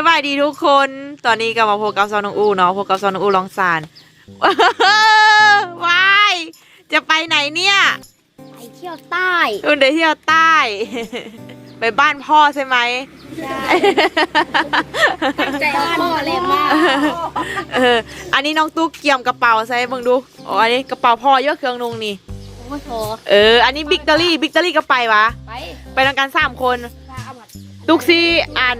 สบายดีทุกคน ตอนนี้ก็มาพบกับซอนองอูเนาะพบกับซอนองอูลองซานวายจะไปไหนเนี่ย ไปเที่ยวใต้คุณเดี๋ยวเที่ยวใต้ ไปบ้านพ่อใช่ไหมใจพ่อเลยมากเออ อันนี้น้องตุ๊กเกี่ยมกระเป๋าใส่เบิ่งดูอ๋ออันนี้กระเป๋าพ่อเยอะเครื่องนุงนี่โอ้โหเออ อันนี้บิ๊กตอรี่บิ๊กตอรี่ก็ไปวะ ไปไปทำการสามคน ตุกซี่อัน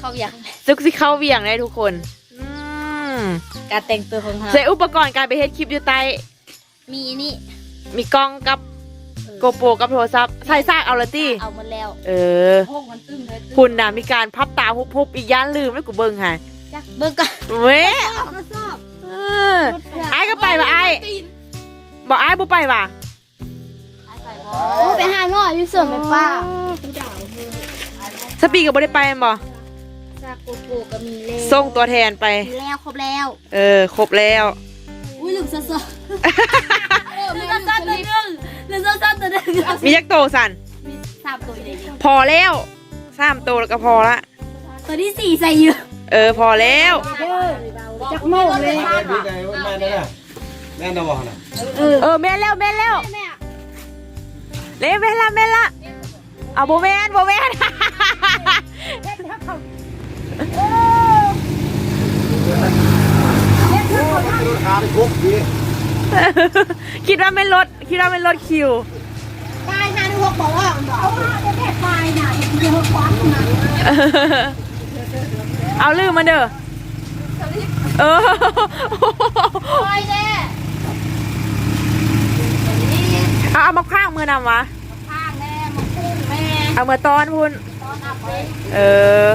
เขาอยากตุกซี่เข้าเวียงได้ทุกคน อืมการแต่งตัวของเขาใส่อุปกรณ์การไปเฮ็ดคลิปอยู่ใต้ มีนี่มีกล้องกับโกโปรกับโทรศัพท์ใส่ซากเอาละตี้เอามาแล้วเออโอ้มันตึ้งเลยคุณน่ะมีการพับตาฮุบๆอีกย่านลืมแล้วกูเบิ่งค่ะจักเบิ่งก่อนเว้ยก็ชอบเออไอ้ก็ไปว่ะไอ้บอกไอ้บ่ไปว่ะโอ้ไปหาหน่อยอยู่ส่วนไปป้าสปีก็บ่ได้ไปแม่นบ่ ซาโกโกก็มีแล้วส่งตัวแทนไป มีแล้วครบแล้วเออ ครบแล้ว อุ้ยลืมซัสซัสลืมซัสซัสตัวนึงลืมซัสซัสตัวนึงมียักษ์โตสันมีสามตัวอยู่ในนี้พอแล้วสามโตแล้วก็พอละ ตัวที่สี่ใส่เยอะเออ พอแล้ว จักโม่เลยดีใจว่าแม่นั่นน่ะแม่นบอกนะเออแม่นแล้วแม่นแล้วแม่เล่แม่นละแม่นละเอาโบแม่นโบแม่น ขาไปคุกดี คิดว่าไม่ลด คิดว่าไม่ลดคิวตายห้าหนึ่งหกบอกว่าเอาว่าจะแม่ตายน่ะเดี๋ยวคว้างมาเอาลืมมาเด้อเออตายแน่เอาเอามาข้างมือนำวะข้างแม่มาพุ่งแม่เอามาตอนพุ่นตอนอับเลยเออ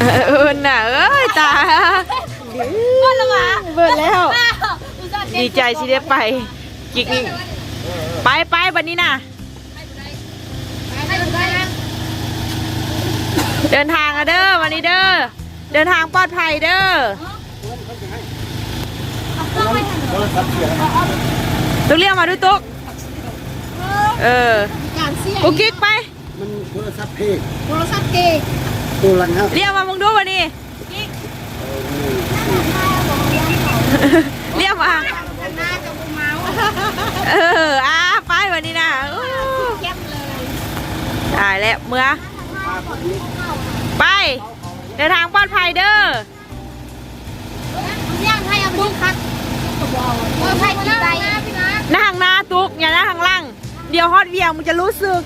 เออเออน่ะเอ้ยตายก็ละมาเบิดแล้ว ดีใจที่ได้ไปกิกนี่ไปไปบันนี้น่ะให้ดูได้นะเดินทางอะเด้อวันนี้เด้อเดินทางปลอดภัยเด้อโทรศัพท์เสียตุ๊กเรียกมาด้วยตุ๊กเออการเสี่ยงกุ๊กกิ๊กไปมันโทรศัพท์เพกโทรศัพท์เกย์ตัวลังครับเรียกมามึงดูวันนี้เรียกมา หน้ากับเมาส์ เอออะไปวันนี้นะอู้ เข้มเลย ตายแล้ว เมื่อ ไป เดินทางปลอดภัยเด้อย่างไทยเอาไปคักเออไทยกี่ใบพี่นะหน้าทางหน้าตุ๊กอย่าหน้าทางล่าง เดี๋ยวฮอตเวียงมึงจะรู้สึก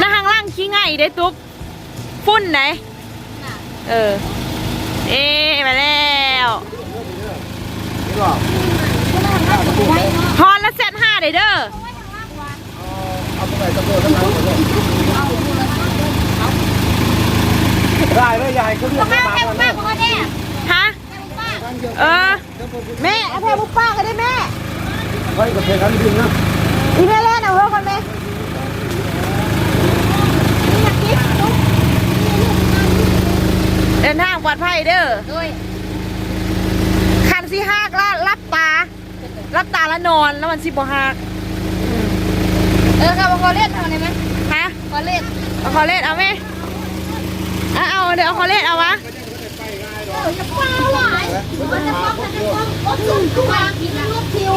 หน้าทางล่างขี้ไงได้ตุ๊กฟุ้นไหน เออ เอ๊ะมาแล้วนี่ก็ฮอนละเซตห้าเด้อ เด้ไหมยายเขาเรียกแม่มาแม่แล้วแม่องเขาเนี่ยฮะเออแม่เอาแพรบุกป้าก็ได้แม่เฮ้ยกับเพลงกันดินนะอีแม่เล่นเอาเฮ้คนแม่เดินทางปลอดภัยเด้อคันสิหักละรับตา รับตาแล้วนอนแล้วมันสิบ่หัก เออครับเขาเล่นทำอะไรไหมฮะเขาเล่นเอาคอเลสเอาไหมเอาเอาเดี๋ยวเอาคอเลสเอาวะจะเปล่าหลายมันจะป้องมันจะป้องรถสุ่มตัวกินลูกคิว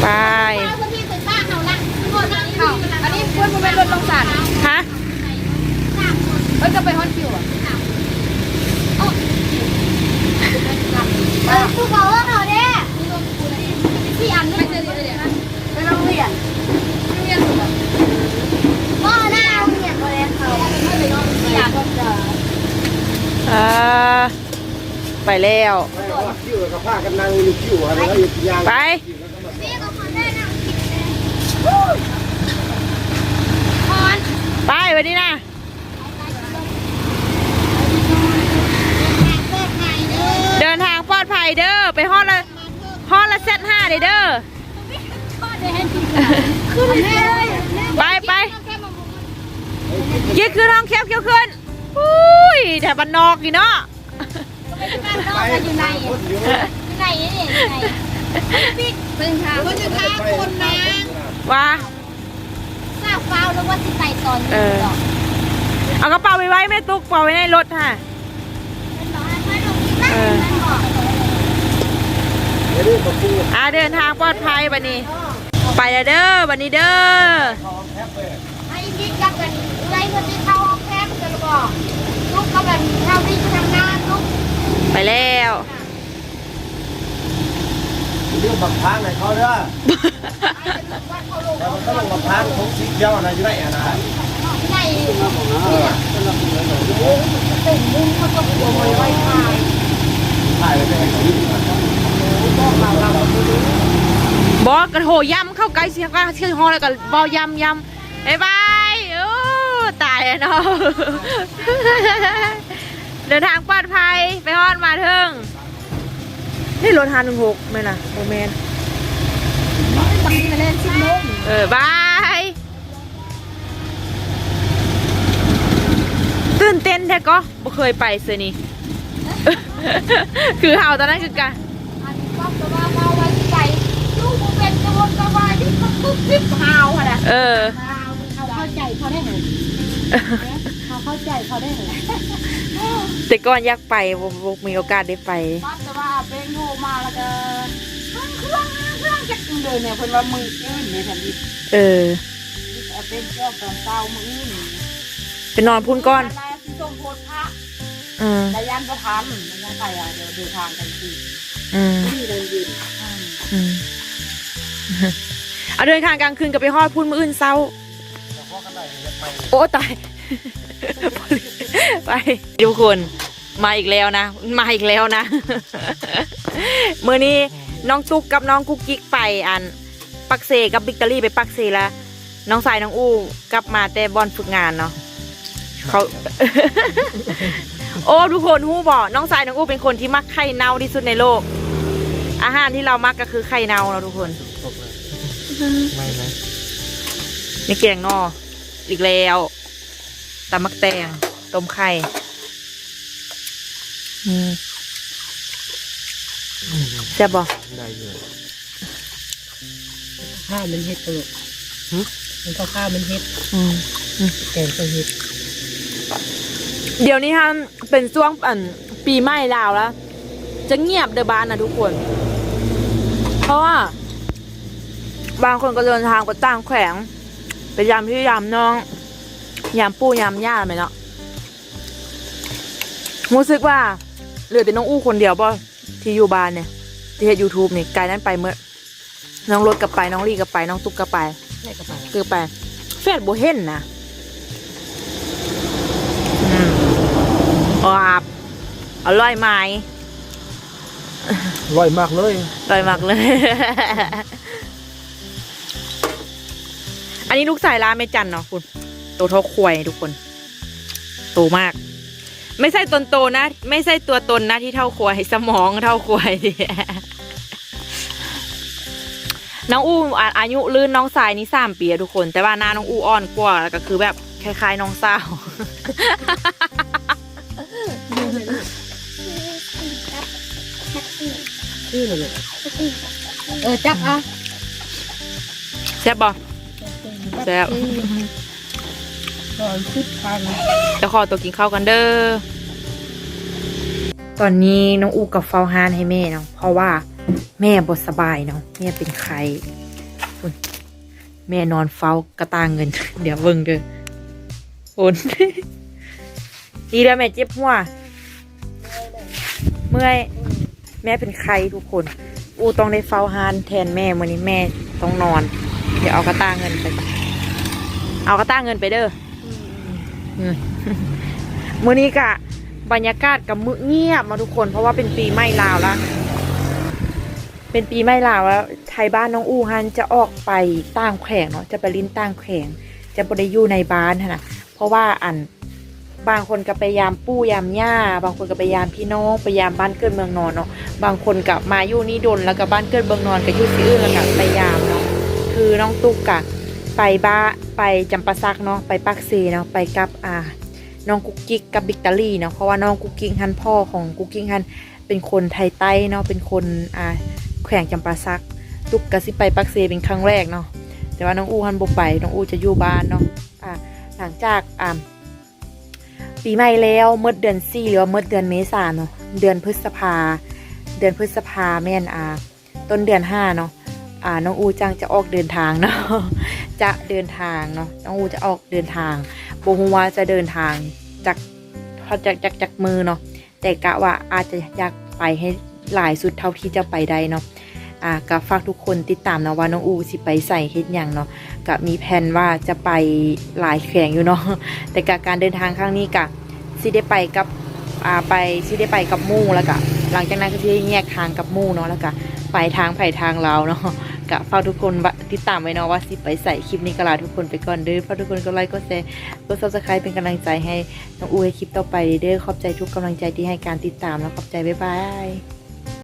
ไปป้าคนที่เป็นป้าเขาละโคตรนั่งเขาอันนี้ควรมันเป็นรถลงสันฮะเอ้ยจะไปฮอนคิวอะเออคือเขาว่าเขาเนี่ยพี่อันไม่เจอเลยไปโรงเรียนโรงเรียนก็หน้าโรงเรียนก็เลยเขาพี่อันก็จะ อ่าไปแล้วไปว่าคิวกับผ้ากันนั่งอยู่คิวอะไรแล้วอยู่ยางไป นี่ก็คนได้นั่งกินเลยคอนไปวันนี้นะเปิดใหม่เด้อเดินทางปลอดภัยเด้อไปฮอดละฮอดละเซตห้าเด้อเด้อขึ้นเลยไปไป เกี้ยขึ้นห้องแคบเกี้ยขึ้น อุ้ยแต่บ้านนอกอีเนาะการนอกอยู่ในอยู่ในนี่อยู่ในปิดเป็นค่ะว่าจะฆ่าคนนะว่าทราบเปล่าแล้วว่าสิไปตอนนี้เออหรอเอากระเป๋าไปไว้แม่ตุ๊กเป๋าไว้ในรถค่ะอกให้ไม่ลงที่นั่นเอออ่าเดินทางปลอดภัยบันนี้ ไปเด้อบันนี้เด้อทองแคบเลยไอ้บิ๊กกับกันไรคนที่เข้า บกันบอกลูกกับกันเข้าที่ทำงานลูกไปแล้วเรื่องบักพร้างให้เขาเด้อวัดเขาลงแล้วมันก็ลงบักพร้างของสีเขียวนะอยู่ไหนอะนะในเนี่ยตึงมุ้งเขาก็หัวไว้ไว้ทางถ่ายไปให้เขาดูบอกกระโถย่ำเข้าใกล้เสียงก็เชื่อห้องแล้วก็บอย่ำย่ำบ๊ายบายโอ้ตายแล้วเนาะเดินทางปลอดภัยไปฮอดมาเถิงนี่รถฮาหนึ่งหกไหมล่ะโมเมนบางทีมาเล่นชิมมุ้งเออบายตื่นเต้นแท้ก็บ่เคยไปเสยนี่คือเฮาตอนนั้นคือกันอันนี้ก็จะว่าเมาไว้ที่ใจลูกมึงเป็นกระวนกระวายที่เขาทุบทิพหาวอะนะเออเขาเข้าใจเขาได้เหรอ เขาเข้าใจเขาได้เหรอแต่ก่อนอยากไปบ่บ่มีโอกาสได้ไปปั๊บแต่ว่าเป็นโทรมาแล้วก็เครื่องเครื่องจักรเดินเนี่ยเพิ่นว่ามืออื่นเนี่ยแผ่นดินเออเป็นเจ้าตอนเช้ามืออื่นไปนอนพุ่นก่อนอะไรที่ทรงโพธพระอืมแต่ยันก็ทันมันยังไปอะเดี๋ยวเดินทางกันทีอืมที่เดินยืนอืมเอาเดินทางกลางคืนกับไปฮอดพุ่นมื้ออื่นเช้า โอ้ตาย ไปทุกคนมาอีกแล้วนะ มาอีกแล้วนะมื่อนี้น้องตุ๊กกับน้องกุ๊กกิ๊กไปอันปักเซกับบิกตอรี่ไปปักเซแล้วน้องสายน้องอู้กลับมาแต่บอลฝึกงานเนาะเขาโอ้ทุกคนฮู้บอกน้องสายน้องอู้เป็นคนที่มักไข่เน่าที่สุดในโลก อาหารที่เรามักก็คือไข่เน่าเนาะทุกคนไม่ไหมมีแกงนอ อีกแล้วตำมักแตงต้มไข่อืมแซ่บบ่ได้อยู่ข้าวมันเฮ็ดตลกมันก็ข้าวมันเฮ็ดอืมแกงก็เฮ็ด เดี๋ยวนี้ฮะเป็นช่วงอันปีใหม่ลาวแล้ว จะเงียบเดอะบ้านนะทุกคน เพราะว่า บางคนก็เดินทางไปต่างแขวง ไปยามพี่ยามน้องยามปู่ยามย่าไหมเนาะรู้สึกว่าเหลือแต่น้องอู้คนเดียวป่ะที่อยู่บ้านเนี่ย ที่เฮ็ดยูทูบนี่ไกลนั้นไปเมื่อน้องรถกับไปน้องลี่กับไปน้องตุ๊กกับไปแค่กระเป๋าคือไปแฟดโบเห็นนะอืมอาบอร่อยไหมอร่อยมากเลยอร่อยมากเลย อันนี้ลูกสายร้านแม่จันเนาะคุณโตเท่าควายทุกคนโตมาก ไม่ใช่ตนโตนะ ไม่ใช่ตัวตนนะที่เท่าควายสมองเท่าควายน้องอู้อาอายุลื่นน้องสายนี่สามปีอะทุกคน แต่ว่าหน้าน้องอู้อ่อนกว่าแล้วก็คือแบบคล้ายๆน้องสาวชื่อเลยเออจับอะแซ่บบ่ แซ่บก่อนชุดพันจะขอตัวกินข้าวกันเด้อ ตอนนี้น้องอูกับเฝ้าฮานให้แม่เนาะ เพราะว่าแม่บสบายเนาะ แม่เป็นไข้ฝุ่นแม่นอนเฝ้ากระตางเงิน เดี๋ยวเบิ่งเด้อฝุ่นดีแล้วแม่เจ็บหัว เมื่อย แม่เป็นไข้ทุกคน อูต้องได้เฝ้าฮานแทนแม่วันนี้แม่ต้องนอน เดี๋ยวเอากระตางเงินไป เอากระตางเงินไปเด้ออืมมื้อนี้กะบรรยากาศกับมือเงียบมาทุกคน เพราะว่าเป็นปีใหม่ลาวแล้ว เป็นปีใหม่ลาวแล้วไทยบ้านน้องอูฮันจะออกไปต่างแขวงเนาะจะไปลิ้นต่างแขวงจะบ่ได้อยู่ในบ้านหั้นนะเพราะว่าอันบางคนก็ไปยามปู่ยามย่าบางคนก็ไปยามพี่น้องไปยามบ้านเกิดเมืองนอนเนาะบางคนกับมาอยู่นี่ดนแล้วก็บ้านเกิดเมืองนอนก็อยู่ที่อื่นแล้วก็ไปยามเนาะคือน้องตุ๊กกะ ไปบ้าไปจำปาซักเนาะไปปักเซเนาะไปกับอ่าน้องกุ๊กกิ๊กกับบิกตาลี่เนาะเพราะว่าน้องกุ๊กกิ๊กฮันพ่อของกุ๊กกิ๊กฮันเป็นคนไทยใต้เนาะเป็นคนอ่าแขวงจำปาซักตุกกะสิไปปักเซเป็นครั้งแรกเนาะแต่ว่าน้องอูฮันบ่ไปน้องอูจะอยู่บ้านเนาะอ่าหลังจากอ่าปีใหม่แล้วเมื่อเดือนสี่หรือว่าเมื่อเดือนเมษาเนาะเดือนพฤษภา เดือนพฤษภาแม่นอ่าต้นเดือนห้าเนาะอ่าน้องอูจังจะออกเดินทางเนาะ จะเดินทางเนาะน้องอูจะออกเดินทางโบฮูว่าจะเดินทางจากจากจากจากมือเนาะแต่กะว่าอาจจะอยากไปให้หลายสุดเท่าที่จะไปได้เนาะอ่าก็ฝากทุกคนติดตามเนาะว่าน้องอูสิไปใส่เฮ็ดหยังเนาะก็มีแผนว่าจะไปหลายแข่งอยู่เนาะแต่กะการเดินทางครั้งนี้กะสิได้ไปกับอ่าไปสิได้ไปกับมู่แล้วก็หลังจากนั้นก็สิได้แยกทางกับมู่เนาะแล้วก็ไปทางไผ่ทางเราเนาะ กะฝากทุกคนติดตามไว้เนาะว่าสิไปใส่คลิปนี้ก็ลาทุกคนไปก่อนเด้อฝากทุกคนก็ไลค์ก็แชร์ก็ซับสไครป์เป็นกำลังใจให้น้องอูให้คลิปต่อไปเด้อขอบใจทุกกำลังใจที่ให้การติดตามแล้วขอบใจบ๊ายบาย